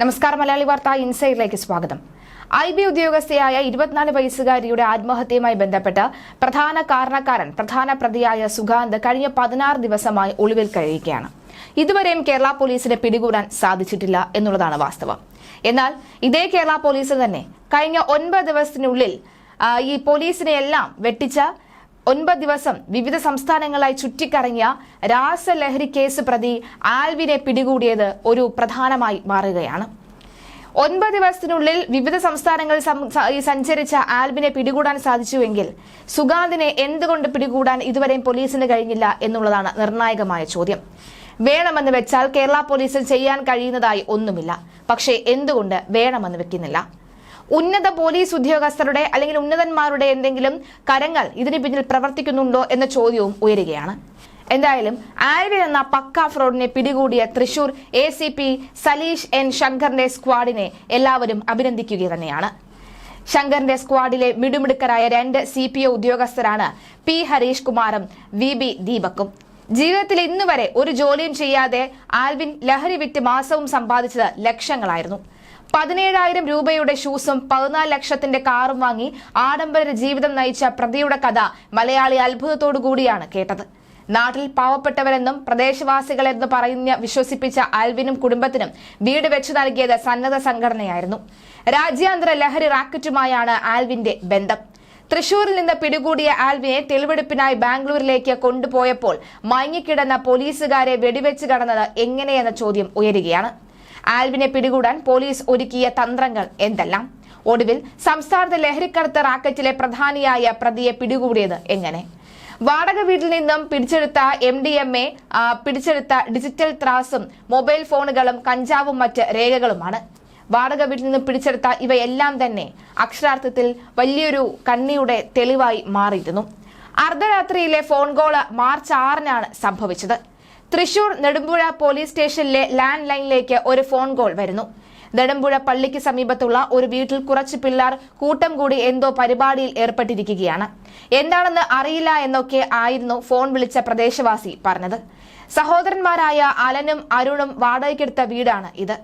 നമസ്കാരം മലയാളി വാർത്ത ഇൻസൈഡിലേക്ക് സ്വാഗതം. ഐ ബി ഉദ്യോഗസ്ഥയായ ഇരുപത്തിനാല് വയസ്സുകാരിയുടെ ആത്മഹത്യയുമായി ബന്ധപ്പെട്ട് പ്രധാന കാരണക്കാരൻ പ്രധാന പ്രതിയായ സുഗാന്ത് കഴിഞ്ഞ പതിനാറ് ദിവസമായി ഒളിവിൽ കഴിയുകയാണ്. ഇതുവരെയും കേരള പോലീസിനെ പിടികൂടാൻ സാധിച്ചിട്ടില്ല എന്നുള്ളതാണ് വാസ്തവം. എന്നാൽ ഇതേ കേരള പോലീസ് തന്നെ കഴിഞ്ഞ ഒൻപത് ദിവസത്തിനുള്ളിൽ ഈ പോലീസിനെ എല്ലാം വെട്ടിച്ച ഒൻപത് ദിവസം വിവിധ സംസ്ഥാനങ്ങളായി ചുറ്റിക്കറങ്ങിയ രാസലഹരി കേസ് പ്രതി ആൽവിനെ പിടികൂടിയത് ഒരു പ്രധാനമായി മാറുകയാണ്. ഒൻപത് ദിവസത്തിനുള്ളിൽ വിവിധ സംസ്ഥാനങ്ങളിൽ സഞ്ചരിച്ച ആൽബിനെ പിടികൂടാൻ സാധിച്ചുവെങ്കിൽ സുഗാന്തിനെ എന്തുകൊണ്ട് പിടികൂടാൻ ഇതുവരെയും പോലീസിന് കഴിഞ്ഞില്ല എന്നുള്ളതാണ് നിർണായകമായ ചോദ്യം. വേണമെന്ന് വെച്ചാൽ കേരള പോലീസിൽ ചെയ്യാൻ കഴിയുന്നതായി ഒന്നുമില്ല. പക്ഷേ എന്തുകൊണ്ട് വേണമെന്ന് വെക്കുന്നില്ല. ഉന്നത പോലീസ് ഉദ്യോഗസ്ഥരുടെ അല്ലെങ്കിൽ ഉന്നതന്മാരുടെ എന്തെങ്കിലും കരങ്ങൾ ഇതിന് പിന്നിൽ പ്രവർത്തിക്കുന്നുണ്ടോ എന്ന ചോദ്യവും ഉയരുകയാണ്. എന്തായാലും ആര്യൻ എന്ന പക്ക ഫ്രോഡിനെ പിടികൂടിയ Thrissur A C P Salish N ശങ്കറിന്റെ സ്ക്വാഡിനെ എല്ലാവരും അഭിനന്ദിക്കുക തന്നെയാണ്. ശങ്കറിന്റെ സ്ക്വാഡിലെ മിടുമിടുക്കരായ രണ്ട് സി പി ഒ ഉദ്യോഗസ്ഥരാണ് പി ഹരീഷ് കുമാറും വി ബി ദീപക്കും. ജീവിതത്തിൽ ഇന്നുവരെ ഒരു ജോലിയും ചെയ്യാതെ ആൽവിൻ ലഹരി വിറ്റ് മാസവും സമ്പാദിച്ചത് ലക്ഷങ്ങളായിരുന്നു. പതിനേഴായിരം രൂപയുടെ ഷൂസും പതിനാല് ലക്ഷത്തിന്റെ കാറും വാങ്ങി ആഡംബര ജീവിതം നയിച്ച പ്രതിയുടെ കഥ മലയാളി അത്ഭുതത്തോടു കൂടിയാണ് കേട്ടത്. നാട്ടിൽ പാവപ്പെട്ടവരെന്നും പ്രദേശവാസികളെന്ന് പറയുന്ന വിശ്വസിപ്പിച്ച ആൽവിനും കുടുംബത്തിനും വീട് വെച്ചു നൽകിയത് സന്നദ്ധ സംഘടനയായിരുന്നു. രാജ്യാന്തര ലഹരി റാക്കറ്റുമായാണ് ആൽവിന്റെ ബന്ധം. തൃശൂരിൽ നിന്ന് പിടികൂടിയ ആൽവിനെ തെളിവെടുപ്പിനായി ബാംഗ്ലൂരിലേക്ക് കൊണ്ടുപോയപ്പോൾ മയങ്ങിക്കിടന്ന പോലീസുകാരെ വെടിവെച്ച് കടന്നത് എങ്ങനെയെന്ന ചോദ്യം ഉയരുകയാണ്. ആൽവിനെ പിടികൂടാൻ പോലീസ് ഒരുക്കിയ തന്ത്രങ്ങൾ എന്തെല്ലാം? ഒടുവിൽ സംസ്ഥാനത്തെ ലഹരിക്കടത്ത് റാക്കറ്റിലെ പ്രധാനിയായ പ്രതിയെ പിടികൂടിയത് എങ്ങനെ? വാടക വീട്ടിൽ നിന്നും പിടിച്ചെടുത്ത എം ഡി എം എ പിടിച്ചെടുത്ത ഡിജിറ്റൽ ത്രാസും മൊബൈൽ ഫോണുകളും കഞ്ചാവും മറ്റ് രേഖകളുമാണ്. വാടക വീട്ടിൽ നിന്നും പിടിച്ചെടുത്ത ഇവയെല്ലാം തന്നെ അക്ഷരാർത്ഥത്തിൽ വലിയൊരു കണ്ണിയുടെ തെളിവായി മാറിയിരുന്നു. അർദ്ധരാത്രിയിലെ ഫോൺ കോൾ മാർച്ച് ആറിനാണ് സംഭവിച്ചത്. തൃശൂർ നെടുമ്പുഴ പോലീസ് സ്റ്റേഷനിലെ ലാൻഡ് ലൈനിലേക്ക് ഒരു ഫോൺ കോൾ വരുന്നു. നെടുമ്പുഴ പള്ളിക്ക് സമീപത്തുള്ള ഒരു വീട്ടിൽ കുറച്ച് പിള്ളേർ കൂട്ടം കൂടി എന്തോ പരിപാടിയിൽ ഏർപ്പെട്ടിരിക്കുകയാണ്. എന്താണെന്ന് അറിയില്ല എന്നൊക്കെ ആയിരുന്നു ഫോൺ വിളിച്ച പ്രദേശവാസി പറഞ്ഞത്. സഹോദരന്മാരായ അലനും അരുണും വാടകയ്ക്കെടുത്ത വീടാണ് ഇത്.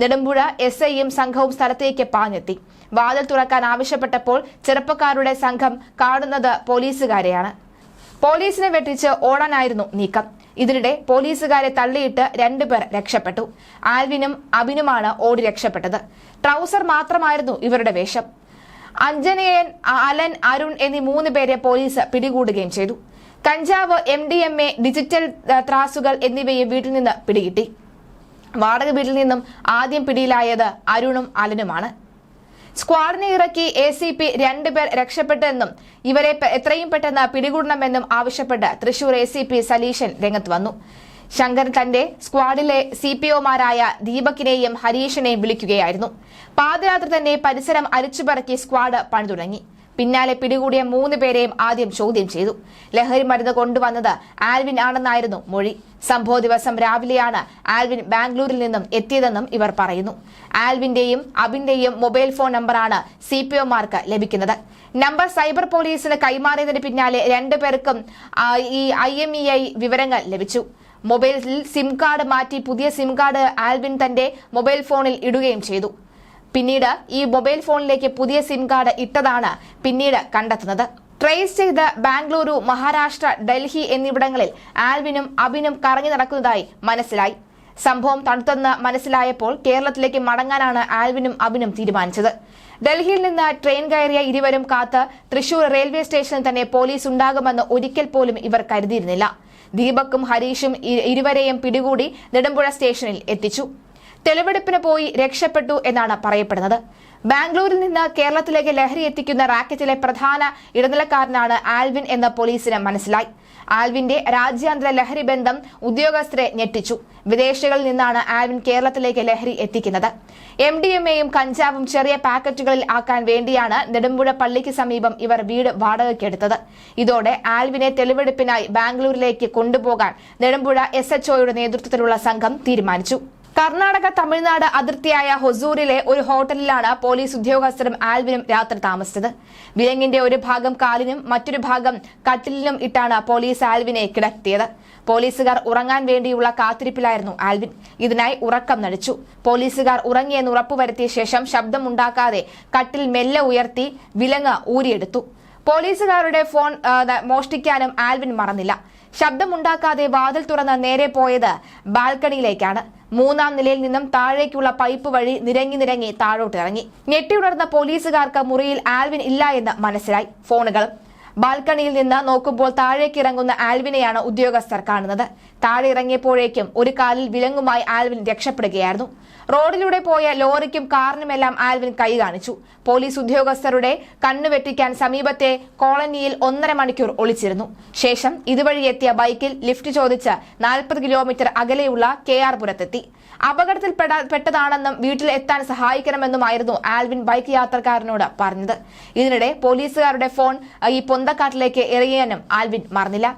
നെടുമ്പുഴ എസ് ഐയും സംഘവും സ്ഥലത്തേക്ക് പാഞ്ഞെത്തി. വാതിൽ തുറക്കാൻ ആവശ്യപ്പെട്ടപ്പോൾ ചെറുപ്പക്കാരുടെ സംഘം കാണുന്നത് പോലീസുകാരെയാണ്. പോലീസിനെ വെട്ടിച്ച് ഓടാനായിരുന്നു നീക്കം. ഇതിനിടെ പോലീസുകാരെ തള്ളിയിട്ട് രണ്ടുപേർ രക്ഷപ്പെട്ടു. ആൽവിനും അബിനുമാണ് ഓടി രക്ഷപ്പെട്ടത്. ട്രൗസർ മാത്രമായിരുന്നു ഇവരുടെ വേഷം. അഞ്ജനയൻ അലൻ അരുൺ എന്നീ മൂന്ന് പേരെ പോലീസ് പിടികൂടുകയും ചെയ്തു. കഞ്ചാവ് M D M A digital ത്രാസുകൾ എന്നിവയെ വീട്ടിൽ നിന്ന് പിടികിട്ടി. വാടക വീട്ടിൽ നിന്നും ആദ്യം പിടിയിലായത് അരുണും അലനുമാണ്. സ്ക്വാഡിനെ ഇറക്കി എ സി പി രണ്ടുപേർ രക്ഷപ്പെട്ടെന്നും ഇവരെ എത്രയും പെട്ടെന്ന് പിടികൂടണമെന്നും ആവശ്യപ്പെട്ട് Thrissur A C P Salishan രംഗത്ത് വന്നു. ശങ്കർ തന്റെ സ്ക്വാഡിലെ സി പി ഒമാരായ ദീപകിനെയും ഹരീഷിനെയും വിളിക്കുകയായിരുന്നു. പാതിരാത്രി തന്നെ പരിസരം അരിച്ചുപറക്കി സ്ക്വാഡ് പണി തുടങ്ങി പിന്നാലെ പിടികൂടിയ മൂന്ന് പേരെയും ആദ്യം ചോദ്യം ചെയ്തു. ലഹരി മരുന്ന് കൊണ്ടുവന്നത് ആൽവിൻ ആണെന്നായിരുന്നു മൊഴി. സംഭവ ദിവസം രാവിലെയാണ് ആൽവിൻ ബാംഗ്ലൂരിൽ നിന്നും എത്തിയതെന്നും ഇവർ പറയുന്നു. ആൽവിന്റെയും അബിന്റെയും മൊബൈൽ ഫോൺ നമ്പറാണ് സി പി ഒമാർക്ക് ലഭിക്കുന്നത്. നമ്പർ സൈബർ പോലീസിന് കൈമാറിയതിന് പിന്നാലെ രണ്ടുപേർക്കും ഈ ഐ എം ഇ ഐ വിവരങ്ങൾ ലഭിച്ചു. മൊബൈലിൽ സിം കാർഡ് മാറ്റി പുതിയ സിം കാർഡ് ആൽവിൻ തന്റെ മൊബൈൽ ഫോണിൽ ഇടുകയും ചെയ്തു. പിന്നീട് ഈ മൊബൈൽ ഫോണിലേക്ക് പുതിയ സിം കാർഡ് ഇട്ടതാണ് പിന്നീട് കണ്ടെത്തുന്നത്. ട്രേസ് ചെയ്ത് ബാംഗ്ലൂരു മഹാരാഷ്ട്ര ഡൽഹി എന്നിവിടങ്ങളിൽ ആൽവിനും അബിനും കറങ്ങി നടക്കുന്നതായി മനസ്സിലായി. സംഭവം തണുത്തെന്ന് മനസ്സിലായപ്പോൾ കേരളത്തിലേക്ക് മടങ്ങാനാണ് ആൽവിനും അബിനും തീരുമാനിച്ചത്. ഡൽഹിയിൽ നിന്ന് ട്രെയിൻ കയറിയ ഇരുവരും കാത്ത് തൃശൂർ റെയിൽവേ സ്റ്റേഷനിൽ തന്നെ പോലീസ് ഉണ്ടാകുമെന്ന് ഒരിക്കൽ പോലും ഇവർ കരുതിയിരുന്നില്ല. ദീപക്കും ഹരീഷും ഇരുവരെയും പിടികൂടി നെടുമ്പുഴ സ്റ്റേഷനിൽ എത്തിച്ചു. തെളിവെടുപ്പിന് പോയി രക്ഷപ്പെട്ടു എന്നാണ് പറയപ്പെടുന്നത്. ബാംഗ്ലൂരിൽ നിന്ന് കേരളത്തിലേക്ക് ലഹരി എത്തിക്കുന്ന റാക്കറ്റിലെ പ്രധാന ഇടനിലക്കാരനാണ് ആൽവിൻ എന്ന് പോലീസിന് മനസ്സിലായി. ആൽവിന്റെ രാജ്യാന്തര ലഹരി ബന്ധം ഉദ്യോഗസ്ഥരെ ഞെട്ടിച്ചു. വിദേശികളിൽ നിന്നാണ് ആൽവിൻ കേരളത്തിലേക്ക് ലഹരി എത്തിക്കുന്നത്. എം ഡി എം എയും കഞ്ചാവും ചെറിയ പാക്കറ്റുകളിൽ ആക്കാൻ വേണ്ടിയാണ് നെടുമ്പുഴ പള്ളിക്ക് സമീപം ഇവർ വീട് വാടകയ്ക്കെടുത്തത്. ഇതോടെ ആൽവിനെ തെളിവെടുപ്പിനായി ബാംഗ്ലൂരിലേക്ക് കൊണ്ടുപോകാൻ നെടുമ്പുഴ എസ് എച്ച്ഒയുടെ നേതൃത്വത്തിലുള്ള സംഘം തീരുമാനിച്ചു. കർണാടക തമിഴ്നാട് അതിർത്തിയായ ഹൊസൂരിലെ ഒരു ഹോട്ടലിലാണ് പോലീസ് ഉദ്യോഗസ്ഥരും ആൽവിനും രാത്രി താമസിച്ചത്. വിലങ്ങിന്റെ ഒരു ഭാഗം കാലിനും മറ്റൊരു ഭാഗം കട്ടിലിനും ഇട്ടാണ് പോലീസ് ആൽവിനെ കിടത്തിയത്. പോലീസുകാർ ഉറങ്ങാൻ വേണ്ടിയുള്ള കാത്തിരിപ്പിലായിരുന്നു ആൽവിൻ ഇതിനായി ഉറക്കം നടിച്ചു. പോലീസുകാർ ഉറങ്ങിയെന്ന് ഉറപ്പുവരുത്തിയ ശേഷം ശബ്ദമുണ്ടാക്കാതെ കട്ടിൽ മെല്ലെ ഉയർത്തി വിലങ്ങ് ഊരിയെടുത്തു. പോലീസുകാരുടെ ഫോൺ മോഷ്ടിക്കാനും ആൽവിൻ മറന്നില്ല. ശബ്ദമുണ്ടാക്കാതെ വാതിൽ തുറന്ന് നേരെ പോയത് ബാൽക്കണിയിലേക്കാണ്. മൂന്നാം നിലയിൽ നിന്നും താഴേക്കുള്ള പൈപ്പ് വഴി നിരങ്ങി നിരങ്ങി താഴോട്ടിറങ്ങി ഞെട്ടിയുണർന്ന പോലീസുകാർക്ക് മുറിയിൽ ആൽവിൻ ഇല്ല എന്ന് മനസ്സിലായി. ഫോണുകളും ബാൽക്കണിയിൽ നിന്ന് നോക്കുമ്പോൾ താഴേക്ക് ഇറങ്ങുന്ന ആൽവിനെയാണ് ഉദ്യോഗസ്ഥർ കാണുന്നത്. താഴെ ഇറങ്ങിയപ്പോഴേക്കും ഒരു കാലിൽ വിലങ്ങുമായി ആൽവിൻ രക്ഷപ്പെടുകയായിരുന്നു. റോഡിലൂടെ പോയ ലോറിക്കും കാറിനുമെല്ലാം ആൽവിൻ കൈ കാണിച്ചു. പോലീസ് ഉദ്യോഗസ്ഥരുടെ കണ്ണുവെട്ടിക്കാൻ സമീപത്തെ കോളനിയിൽ ഒന്നര മണിക്കൂർ ഒളിച്ചിരുന്നു. ശേഷം ഇതുവഴി എത്തിയ ബൈക്കിൽ ലിഫ്റ്റ് ചോദിച്ച് നാൽപ്പത് കിലോമീറ്റർ അകലെയുള്ള കെ ആർ പുരത്തെത്തി. അപകടത്തിൽ പെട്ടതാണെന്നും വീട്ടിൽ എത്താൻ സഹായിക്കണമെന്നുമായിരുന്നു ആൽവിൻ ബൈക്ക് യാത്രക്കാരനോട് പറഞ്ഞത്. ഇതിനിടെ പോലീസുകാരുടെ ഫോൺ ഈ പൊന്തക്കാട്ടിലേക്ക് എറിയാനും ആൽവിൻ മറന്നില്ല.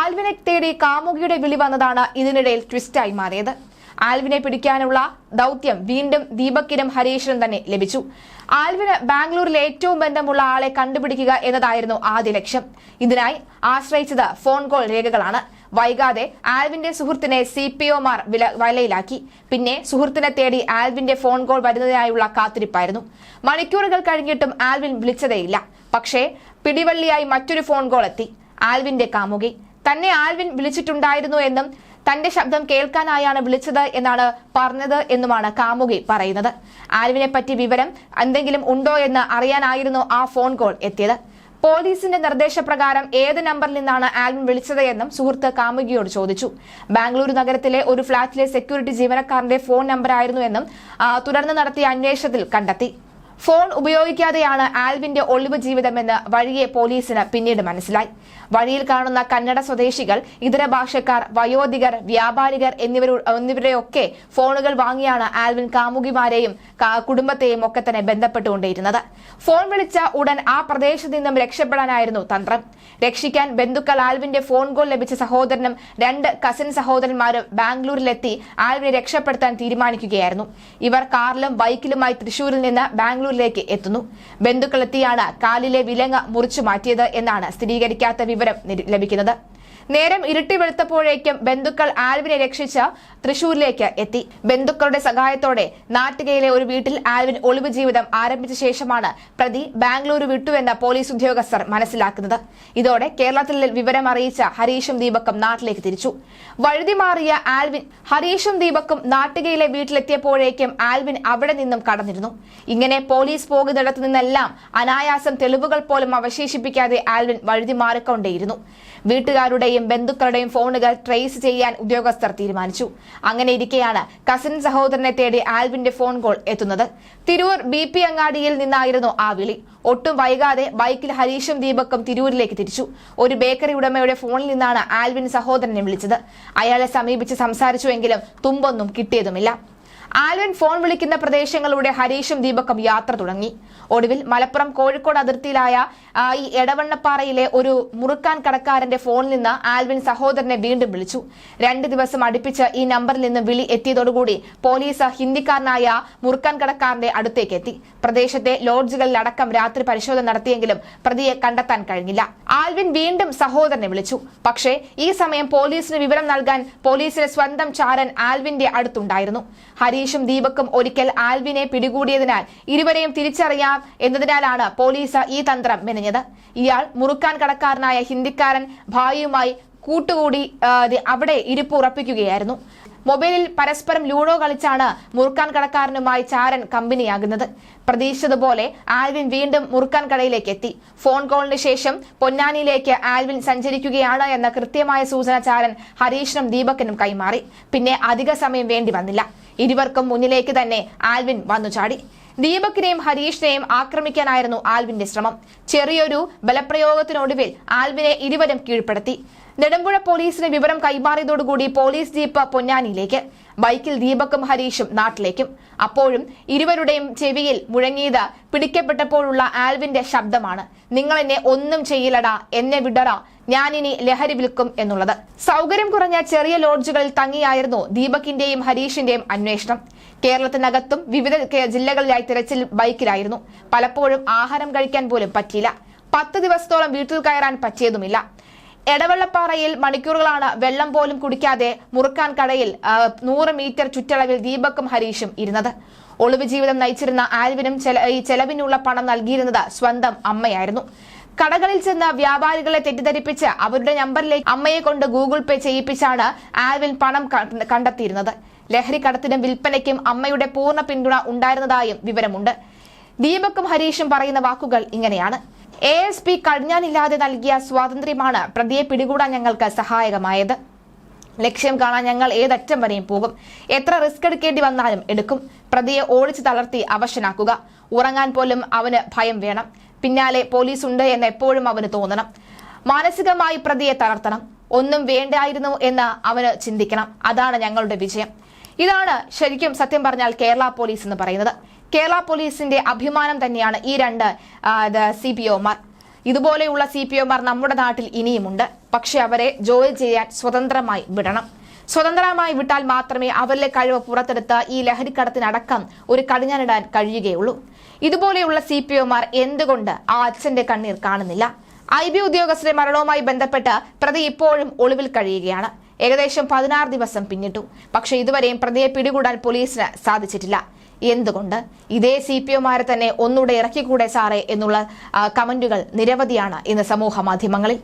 ആൽവിനെ തേടി കാമുകിയുടെ വിളി വന്നതാണ് ഇതിനിടയിൽ ട്വിസ്റ്റായി മാറിയത്. ആൽവിനെ പിടിക്കാനുള്ള ദൗത്യം വീണ്ടും ദീപക്കിനും ഹരീഷിനും തന്നെ ലഭിച്ചു. ആൽവിന് ബാംഗ്ലൂരിൽ ഏറ്റവും ബന്ധമുള്ള ആളെ കണ്ടുപിടിക്കുക എന്നതായിരുന്നു ആദ്യ ലക്ഷ്യം. ഇതിനായി ആശ്രയിച്ചത് ഫോൺ കോൾ രേഖകളാണ്. വൈകാതെ ആൽവിന്റെ സുഹൃത്തിനെ സി പി ഒമാർ വലയിലാക്കി. പിന്നെ സുഹൃത്തിനെ തേടി ആൽവിന്റെ ഫോൺ കോൾ വരുന്നതിനായുള്ള കാത്തിരിപ്പായിരുന്നു. മണിക്കൂറുകൾ കഴിഞ്ഞിട്ടും ആൽവിൻ വിളിച്ചതേയില്ല. പക്ഷേ പിടിവള്ളിയായി മറ്റൊരു ഫോൺ കോൾ എത്തി. ആൽവിന്റെ കാമുകി. തന്നെ ആൽവിൻ വിളിച്ചിട്ടുണ്ടായിരുന്നു എന്നും തന്റെ ശബ്ദം കേൾക്കാനായാണ് വിളിച്ചത് എന്നാണ് പറഞ്ഞത് എന്നുമാണ് കാമുകി പറയുന്നത്. ആൽവിനെ പറ്റി വിവരം എന്തെങ്കിലും ഉണ്ടോ എന്ന് അറിയാനായിരുന്നു ആ ഫോൺ കോൾ എത്തിയത്. പോലീസിന്റെ നിർദ്ദേശപ്രകാരം ഏത് നമ്പറിൽ നിന്നാണ് ആൽവിൻ വിളിച്ചത് എന്നും സുഹൃത്ത് കാമുകിയോട് ചോദിച്ചു. ബാംഗ്ലൂരു നഗരത്തിലെ ഒരു ഫ്ളാറ്റിലെ സെക്യൂരിറ്റി ജീവനക്കാരന്റെ ഫോൺ നമ്പറായിരുന്നു എന്നും തുടർന്ന് നടത്തിയ അന്വേഷണത്തിൽ കണ്ടെത്തി. ഫോൺ ഉപയോഗിക്കാതെയാണ് ആൽവിന്റെ ഒളിവ് ജീവിതമെന്ന് വഴിയെ പോലീസിന് പിന്നീട് മനസ്സിലായി. വഴിയിൽ കാണുന്ന കന്നഡ സ്വദേശികൾ ഇതര ഭാഷക്കാർ വയോധികർ വ്യാപാരികർ എന്നിവരു എന്നിവരെയൊക്കെ ഫോണുകൾ വാങ്ങിയാണ് ആൽവിൻ കാമുകിമാരെയും കുടുംബത്തെയും ഒക്കെ തന്നെ ബന്ധപ്പെട്ടുകൊണ്ടിരുന്നത് ഫോൺ വിളിച്ച ഉടൻ ആ പ്രദേശത്ത് നിന്നും രക്ഷപ്പെടാനായിരുന്നു തന്ത്രം. രക്ഷിക്കാൻ ബന്ധുക്കൾ ആൽവിന്റെ ഫോൺ കോൾ ലഭിച്ച സഹോദരനും രണ്ട് കസിൻ സഹോദരന്മാരും ബാംഗ്ലൂരിലെത്തി ആൽവിനെ രക്ഷപ്പെടുത്താൻ തീരുമാനിക്കുകയായിരുന്നു. ഇവർ കാറിലും ബൈക്കിലുമായി തൃശൂരിൽ നിന്ന് ബാംഗ്ലൂരിലേക്ക് എത്തുന്നു. ബന്ധുക്കളെത്തിയാണ് കാലിലെ വിലങ്ങ് മുറിച്ചു മാറ്റിയത് എന്നാണ് സ്ഥിരീകരിക്കാത്ത വിവരം ലഭിക്കുന്നത്. നേരം ഇരുട്ടി വെളുത്തപ്പോഴേക്കും ബന്ധുക്കൾ ആൽവിനെ രക്ഷിച്ച് തൃശൂരിലേക്ക് എത്തി. ബന്ധുക്കളുടെ സഹായത്തോടെ നാട്ടികയിലെ ഒരു വീട്ടിൽ ആൽവിൻ ഒളിവ് ജീവിതം ആരംഭിച്ച ശേഷമാണ് പ്രതി ബാംഗ്ലൂരു വിട്ടുവെന്ന് പോലീസ് ഉദ്യോഗസ്ഥർ മനസ്സിലാക്കുന്നത്. ഇതോടെ കേരളത്തിൽ വിവരം അറിയിച്ച ഹരീഷും ദീപക്കും നാട്ടിലേക്ക് തിരിച്ചു. വഴുതി മാറിയ ആൽവിൻ ഹരീഷും ദീപക്കും നാട്ടികയിലെ വീട്ടിലെത്തിയപ്പോഴേക്കും ആൽവിൻ അവിടെ നിന്നും കടന്നിരുന്നു. ഇങ്ങനെ പോലീസ് പോകുന്നിടത്തു നിന്നെല്ലാം അനായാസം തെളിവുകൾ പോലും അവശേഷിപ്പിക്കാതെ ആൽവിൻ വഴുതി മാറിക്കൊണ്ടേയിരുന്നു. വീട്ടുകാരുടെയും ബന്ധുക്കളുടെയും ഫോണുകൾ ട്രേസ് ചെയ്യാൻ ഉദ്യോഗസ്ഥർ തീരുമാനിച്ചു. അങ്ങനെ ഇരിക്കെയാണ് കസിൻ സഹോദരനെ തേടി ആൽവിന്റെ ഫോൺ കോൾ എത്തുന്നത്. തിരൂർ ബി പി അങ്ങാടിയിൽ നിന്നായിരുന്നു ആ വിളി. ഒട്ടും വൈകാതെ ബൈക്കിൽ ഹരീഷും ദീപക്കും തിരൂരിലേക്ക് തിരിച്ചു. ഒരു ബേക്കറി ഉടമയുടെ ഫോണിൽ നിന്നാണ് ആൽവിൻ സഹോദരനെ വിളിച്ചത്. അയാളെ സമീപിച്ച് സംസാരിച്ചുവെങ്കിലും തുമ്പൊന്നും കിട്ടിയതുമില്ല. ആൽവിൻ ഫോൺ വിളിക്കുന്ന പ്രദേശങ്ങളിലൂടെ ഹരീഷും ദീപക്കും യാത്ര തുടങ്ങി. ഒടുവിൽ മലപ്പുറം കോഴിക്കോട് അതിർത്തിയിലായ ഈ എടവണ്ണപ്പാറയിലെ ഒരു മുറുക്കാൻ കടക്കാരന്റെ ഫോണിൽ നിന്ന് ആൽവിൻ സഹോദരനെ വീണ്ടും വിളിച്ചു. രണ്ട് ദിവസം അടുപ്പിച്ച് ഈ നമ്പറിൽ നിന്ന് വിളി എത്തിയതോടുകൂടി പോലീസ് ഹിന്ദിക്കാരനായ മുറുക്കാൻ കടക്കാരന്റെ അടുത്തേക്ക് എത്തി പ്രദേശത്തെ ലോഡ്ജുകളിലടക്കം രാത്രി പരിശോധന നടത്തിയെങ്കിലും പ്രതിയെ കണ്ടെത്താൻ കഴിഞ്ഞില്ല. ആൽവിൻ വീണ്ടും സഹോദരനെ വിളിച്ചു. പക്ഷേ ഈ സമയം പോലീസിന് വിവരം നൽകാൻ പോലീസിലെ സ്വന്തം ചാരൻ ആൽവിന്റെ അടുത്തുണ്ടായിരുന്നു. ഹരീഷും ദീപക്കും ഒരിക്കൽ ആൽവിനെ പിടികൂടിയതിനാൽ ഇരുവരെയും തിരിച്ചറിയാം എന്നതിനാലാണ് പോലീസ് ഈ തന്ത്രം മെനഞ്ഞത്. ഇയാൾ മുറുക്കാൻ കടക്കാരനായ ഹിന്ദിക്കാരൻ ഭായിയുമായി കൂട്ടുകൂടി അവിടെ ഇരിപ്പ് ഉറപ്പിക്കുകയായിരുന്നു. മൊബൈലിൽ പരസ്പരം ലൂഡോ കളിച്ചാണ് മുറുക്കാൻ കടക്കാരനുമായി ചാരൻ കമ്പനിയാകുന്നത്. പ്രതീക്ഷിച്ചതുപോലെ ആൽവിൻ വീണ്ടും മുറുക്കാൻ കടയിലേക്ക് എത്തി. ഫോൺ കോളിന് ശേഷം പൊന്നാനിയിലേക്ക് ആൽവിൻ സഞ്ചരിക്കുകയാണ് എന്ന കൃത്യമായ സൂചന ചാരൻ ഹരീഷിനും ദീപക്കിനും കൈമാറി. പിന്നെ അധിക സമയം വേണ്ടി വന്നില്ല. ഇരുവർക്കും മുന്നിലേക്ക് തന്നെ ആൽവിൻ വന്നു ചാടി. ദീപക്കിനെയും ഹരീഷിനെയും ആക്രമിക്കാനായിരുന്നു ആൽവിന്റെ ശ്രമം. ചെറിയൊരു ബലപ്രയോഗത്തിനൊടുവിൽ ആൽവിനെ ഇരുവരും കീഴ്പ്പെടുത്തി. നെടുമ്പുഴ പോലീസിന് വിവരം കൈമാറിയതോടുകൂടി പോലീസ് ജീപ്പ് പൊന്നാനിയിലേക്ക്. ബൈക്കിൽ ദീപക്കും ഹരീഷും നാട്ടിലേക്കും. അപ്പോഴും ഇരുവരുടെയും ചെവിയിൽ മുഴങ്ങിയത് പിടിക്കപ്പെട്ടപ്പോഴുള്ള ആൽവിന്റെ ശബ്ദമാണ്. നിങ്ങൾ എന്നെ ഒന്നും ചെയ്യില്ലടാ എന്നെ വിടറ ഞാനിനി ലഹരി വിൽക്കും എന്നുള്ളത്. സൗകര്യം കുറഞ്ഞ ചെറിയ ലോഡ്ജുകളിൽ തങ്ങിയായിരുന്നു ദീപക്കിന്റെയും ഹരീഷിന്റെയും അന്വേഷണം. കേരളത്തിനകത്തും വിവിധ ജില്ലകളിലായി തിരച്ചിൽ ബൈക്കിലായിരുന്നു. പലപ്പോഴും ആഹാരം കഴിക്കാൻ പോലും പറ്റിയില്ല. പത്ത് ദിവസത്തോളം വീട്ടിൽ കയറാൻ പറ്റിയതുമില്ല. എടവള്ളപ്പാറയിൽ മണിക്കൂറുകളാണ് വെള്ളം പോലും കുടിക്കാതെ മുറുക്കാൻ കടയിൽ നൂറ് മീറ്റർ ചുറ്റളവിൽ ദീപക്കും ഹരീഷും ഇരുന്നത്. ഒളിവ് ജീവിതം നയിച്ചിരുന്ന ആൽവിനും ഈ ചെലവിനുള്ള പണം നൽകിയിരുന്നത് സ്വന്തം അമ്മയായിരുന്നു. കടകളിൽ ചെന്ന് വ്യാപാരികളെ തെറ്റിദ്ധരിപ്പിച്ച് അവരുടെ നമ്പറിലേക്ക് അമ്മയെ കൊണ്ട് ഗൂഗിൾ പേ ചെയ്യിപ്പിച്ചാണ് ആൽവിൻ പണം കണ്ടെത്തിയിരുന്നത്. ലഹരി കടത്തിനും വിൽപ്പനയ്ക്കും അമ്മയുടെ പൂർണ പിന്തുണ ഉണ്ടായിരുന്നതായും വിവരമുണ്ട്. ദീപക്കും ഹരീഷും പറയുന്ന വാക്കുകൾ ഇങ്ങനെയാണ്. എ എസ് പി കടിഞ്ഞാനില്ലാതെ നൽകിയ സ്വാതന്ത്ര്യമാണ് പ്രതിയെ പിടികൂടാൻ ഞങ്ങൾക്ക് സഹായകമായത്. ലക്ഷ്യം കാണാൻ ഞങ്ങൾ ഏതറ്റം വരെയും പോകും. എത്ര റിസ്ക് എടുക്കേണ്ടി വന്നാലും എടുക്കും. പ്രതിയെ ഓടിച്ചു തളർത്തി അവശനാക്കുക. ഉറങ്ങാൻ പോലും അവന് ഭയം വേണം. പിന്നാലെ പോലീസ് ഉണ്ട് എന്ന് എപ്പോഴും അവന് തോന്നണം. മാനസികമായി പ്രതിയെ തളർത്തണം. ഒന്നും വേണ്ടായിരുന്നു എന്ന് അവന് ചിന്തിക്കണം. അതാണ് ഞങ്ങളുടെ വിജയം. ഇതാണ് ശരിക്കും സത്യം പറഞ്ഞാൽ കേരള പോലീസ് എന്ന് പറയുന്നത്. കേരള പോലീസിന്റെ അഭിമാനം തന്നെയാണ് ഈ രണ്ട് സി പി ഒമാർ ഇതുപോലെയുള്ള സി പി ഒമാർ നമ്മുടെ നാട്ടിൽ ഇനിയുമുണ്ട്. പക്ഷെ അവരെ ജോലി ചെയ്യാൻ സ്വതന്ത്രമായി വിടണം. സ്വതന്ത്രമായി വിട്ടാൽ മാത്രമേ അവരിലെ കഴിവ് പുറത്തെടുത്ത് ഈ ലഹരിക്കടത്തിനടക്കം ഒരു കടിഞ്ഞാനിടാൻ കഴിയുകയുള്ളൂ. ഇതുപോലെയുള്ള സി പി ഒമാർ എന്തുകൊണ്ട് ആ അച്ഛന്റെ കണ്ണീർ കാണുന്നില്ല? ഐ ബി ഉദ്യോഗസ്ഥരുടെ മരണവുമായി ബന്ധപ്പെട്ട് പ്രതി ഇപ്പോഴും ഒളിവിൽ കഴിയുകയാണ്. ഏകദേശം പതിനാറ് ദിവസം പിന്നിട്ടു. പക്ഷേ ഇതുവരെയും പ്രതിയെ പിടികൂടാൻ പോലീസിന് സാധിച്ചിട്ടില്ല. എന്തുകൊണ്ട്? ഇതേ സി പി ഒമാരെ തന്നെ ഒന്നുകൂടെ ഇറക്കിക്കൂടെ സാറേ എന്നുള്ള കമന്റുകൾ നിരവധിയാണ് ഇന്ന് സമൂഹ മാധ്യമങ്ങളിൽ.